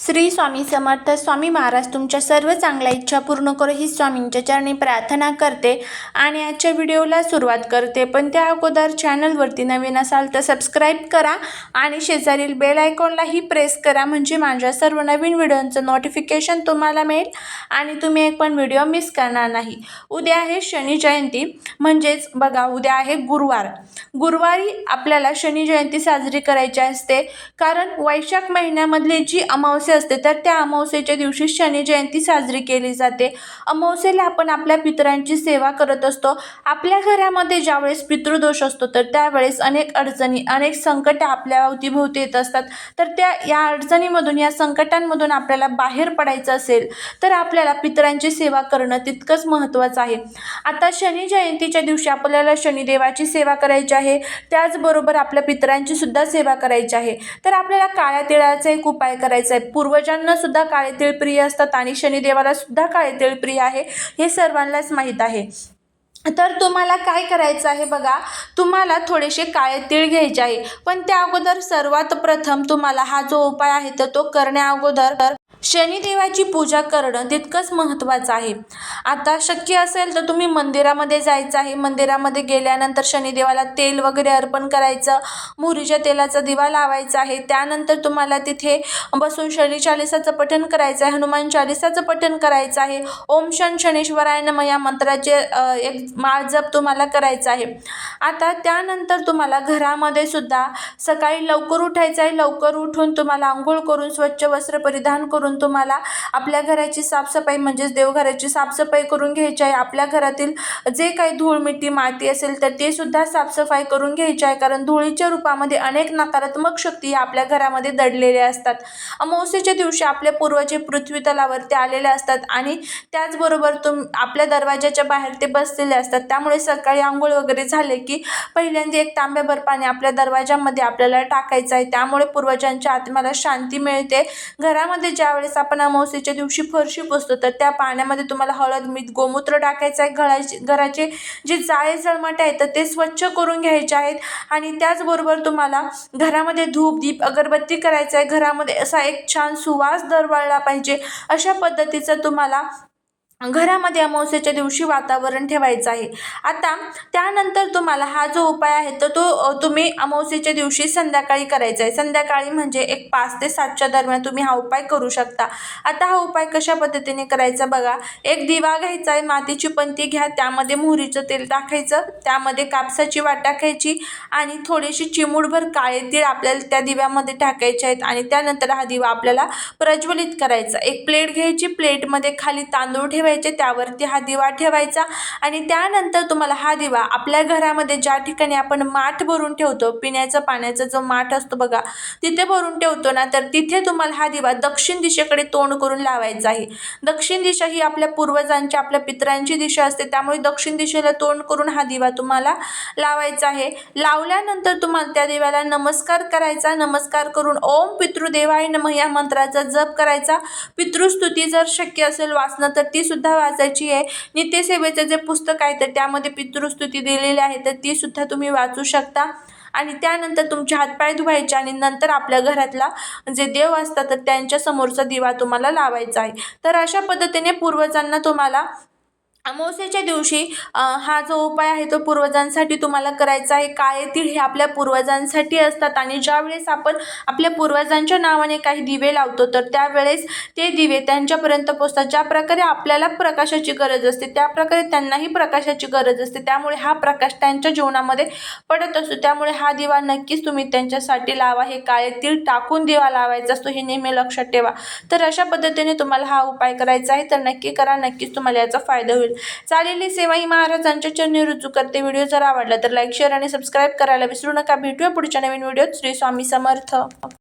श्री स्वामी समर्थ स्वामी महाराज तुमच्या सर्व चांगल्या इच्छा पूर्ण करो ही स्वामींच्या चरणी प्रार्थना करते आणि आजच्या व्हिडिओला सुरुवात करते. पण त्या अगोदर चॅनलवरती नवीन असाल तर सबस्क्राईब करा आणि शेजारील बेल आयकॉनलाही प्रेस करा म्हणजे माझ्या सर्व नवीन व्हिडिओंचं नोटिफिकेशन तुम्हाला मिळेल आणि तुम्ही एक पण व्हिडिओ मिस करणार नाही. उद्या आहे शनी जयंती म्हणजेच बघा उद्या आहे गुरुवार. गुरुवारी आपल्याला शनी जयंती साजरी करायची असते कारण वैशाख महिन्यामधली जी अमावस्या असते तर त्या अमावस्येच्या दिवशी शनी जयंती साजरी केली जाते. अमावस्येला आपण आपल्या पितरांची सेवा करत असतो. आपल्या घरामध्ये ज्यावेळेस पितृदोष असतो तर त्यावेळेस अनेक अडचणी अनेक संकट आपल्या अवतीभोवती येत असतात. तर त्या या अडचणीमधून या संकटांमधून आपल्याला बाहेर पडायचं असेल तर आपल्याला पितरांची सेवा करणं तितकंच महत्त्वाचं आहे. आता शनी जयंतीच्या दिवशी आपल्याला शनिदेवाची सेवा करायची आहे. त्याचबरोबर आपल्या पितरांची सुद्धा सेवा करायची आहे. तर आपल्याला काळ्या तिळाचा एक उपाय करायचा आहे. पूर्वजांना सुद्धा काळे तिळ प्रिय असतात आणि शनिदेवाला सुद्धा काळे तिळ प्रिय आहे हे सर्वांनाच माहीत आहे. तर तुम्हाला काय करायचं आहे बघा तुम्हाला थोडेसे काळे तीळ घ्यायचे आहे. पण त्या अगोदर सर्वात प्रथम तुम्हाला हा जो उपाय आहे तर तो करण्या अगोदर शनिदेवाची पूजा करणं तितकंच महत्त्वाचं आहे. आता शक्य असेल तर तुम्ही मंदिरामध्ये जायचं आहे. मंदिरामध्ये गेल्यानंतर शनिदेवाला तेल वगैरे अर्पण करायचं मोहरीच्या तेलाचा दिवा लावायचा आहे. त्यानंतर तुम्हाला तिथे बसून शनी चालिसाचं पठण करायचं आहे. हनुमान चालिसाचं पठण करायचं आहे. ओम शन शनेश्वराय नम या मंत्राचे एक माळ जप तुम्हाला करायचा आहे. आता त्यानंतर तुम्हाला घरामध्ये सुद्धा सकाळी लवकर उठायचं आहे. लवकर उठून तुम्हाला आंघोळ करून स्वच्छ वस्त्र परिधान करून तुम्हाला. आपल्या घराची साफसफाई म्हणजेच देवघराची साफसफाई करून घ्यायची आहे. आपल्या घरातील जे काही धूळ मिट्टी माती असेल तर ते सुद्धा साफसफाई करून घ्यायची आहे. कारण धुळीच्या रूपामध्ये अनेक नकारात्मक शक्ती आपल्या घरामध्ये दडलेल्या असतात. अमावस्येच्या दिवशी आपले पूर्वजे पृथ्वी तलावरती आलेले असतात आणि त्याचबरोबर तुम आपल्या दरवाजाच्या बाहेर ते बसलेले असतात. त्यामुळे सकाळी आंघोळ वगैरे झाले की पहिल्यांदा एक तांब्याभर पाणी आपल्या दरवाजामध्ये आपल्याला टाकायचं आहे. त्यामुळे पूर्वजांच्या आत्म्याला शांती मिळते. घरामध्ये ज्यावेळेस आपण अमावस्येच्या दिवशी फरशी पुसतो तर त्या पाण्यामध्ये तुम्हाला हळद मीठ गोमूत्र टाकायचं आहे. घराचे घराचे जे जाळे जळमाटे आहेत तर ते स्वच्छ करून घ्यायचे आहेत. आणि त्याचबरोबर तुम्हाला घरामध्ये धूप दीप अगरबत्ती करायचं आहे. घरामध्ये असा एक छान सुवास दरवळला पाहिजे. अशा पद्धतीचं तुम्हाला घरामध्ये अमावस्येच्या दिवशी वातावरण ठेवायचं आहे. आता त्यानंतर तुम्हाला हा जो उपाय आहे तर तो तुम्ही अमावस्येच्या दिवशी संध्याकाळी करायचा आहे. संध्याकाळी म्हणजे एक पाच ते सातच्या दरम्यान तुम्ही हा उपाय करू शकता. आता हा उपाय कशा पद्धतीने करायचा बघा. एक दिवा घ्यायचा आहे मातीची पंती घ्या त्यामध्ये मोहरीचं तेल टाकायचं त्यामध्ये कापसाची वाट टाकायची आणि थोडीशी चिमूडभर काळे तीळ आपल्याला त्या दिव्यामध्ये टाकायचे आहेत आणि त्यानंतर हा दिवा आपल्याला प्रज्वलित करायचा एक प्लेट घ्यायची प्लेटमध्ये खाली तांदूळ ठेवायचे त्यावरती हा दिवा ठेवायचा आणि त्यानंतर तुम्हाला हा दिवा आपल्या घरामध्ये ज्या ठिकाणी आपण माठ भरून ठेवतो पिण्याचा पाण्याचा जो माठ असतो बघा तिथे भरून ठेवतो ना तर तिथे तुम्हाला हा दिवा दक्षिण दिशेकडे तोंड करून लावायचा आहे. दक्षिण दिशा ही आपल्या पूर्वजांची आपल्या पितरांची दिशा असते त्यामुळे दक्षिण दिशेला तोंड करून हा दिवा तुम्हाला लावायचा आहे. लावल्यानंतर तुम्हाला त्या दिव्याला नमस्कार करायचा नमस्कार करून ओम पितृदेवाय नम या मंत्राचा जप करायचा. पितृस्तुती जर शक्य असेल वाचणं तर ती सुद्धा वाचायची आहे. नित्यसेवेचं जे पुस्तक आहे तर त्यामध्ये पितृस्तुती दिलेली आहे तर ती सुद्धा तुम्ही वाचू शकता. आणि त्यानंतर तुमचे हातपाय धुवायचे आणि नंतर आपल्या घरातला जे देव असतात तर त्यांच्या समोरचा दिवा तुम्हाला लावायचा आहे. तर अशा पद्धतीने पूर्वजांना तुम्हाला अमावस्येच्या दिवशी हा जो उपाय आहे तो पूर्वजांसाठी तुम्हाला करायचा आहे. काळे तीळ हे आपल्या पूर्वजांसाठी असतात आणि ज्यावेळेस आपण आपल्या पूर्वजांच्या नावाने काही दिवे लावतो तर त्यावेळेस ते दिवे त्यांच्यापर्यंत पोचतात ज्या प्रकारे आपल्याला प्रकाशाची गरज असते त्या प्रकारे त्यांनाही प्रकाशाची गरज असते. त्यामुळे हा प्रकाश त्यांच्या जीवनामध्ये पडत असतो. त्यामुळे हा दिवा नक्कीच तुम्ही त्यांच्यासाठी लावा. हे काळे तीळ टाकून दिवा लावायचा असतो हे नेहमी लक्षात ठेवा. तर अशा पद्धतीने तुम्हाला हा उपाय करायचा आहे. तर नक्की करा नक्कीच तुम्हाला याचा फायदा होईल. चालेली सेवा ही महाराजांच्या चरणी रुजू करते. व्हिडिओ जर आवडला तर लाईक शेअर आणि सबस्क्राईब करायला विसरू नका. भेटूया पुढच्या नवीन व्हिडिओत. श्री स्वामी समर्थ.